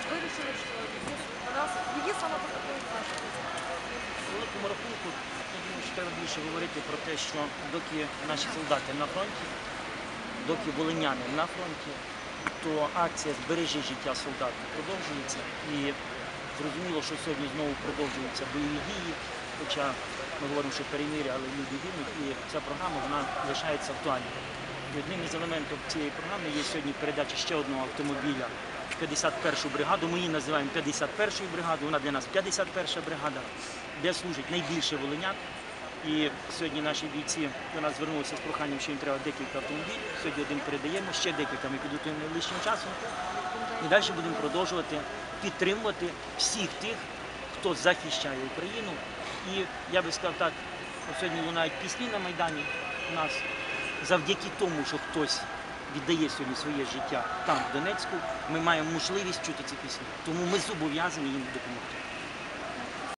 как вы решили, что здесь у нас единственно проходит наша По великому рахунку, думаю, що треба більше говорити про те, що доки наші солдати на фронті, доки волиняни на фронті, то акція Збережи життя солдат продовжується. І зрозуміло, що сьогодні знову продовжуються бойові дії, хоча ми говоримо, що перемир'я, але люди гинуть, і ця програма вона лишається актуальною. І одним із елементів цієї програми є сьогодні передача ще одного автомобіля 51-шу бригаду. Ми її називаємо 51-ю бригадою, вона для нас 51-ша бригада, де служить найбільше волиняк. І сьогодні наші бійці до нас звернулися з проханням, що їм треба декілька автомобілів. Сьогодні один передаємо, ще декілька ми підготуємо найближчим часом. І далі будемо продовжувати підтримувати всіх тих, хто захищає Україну. І я би сказав так, сьогодні лунають пісні на Майдані у нас завдяки тому, що хтось віддає сьогодні своє життя там, в Донецьку, ми маємо можливість чути ці пісні. Тому ми зобов'язані їм допомогти.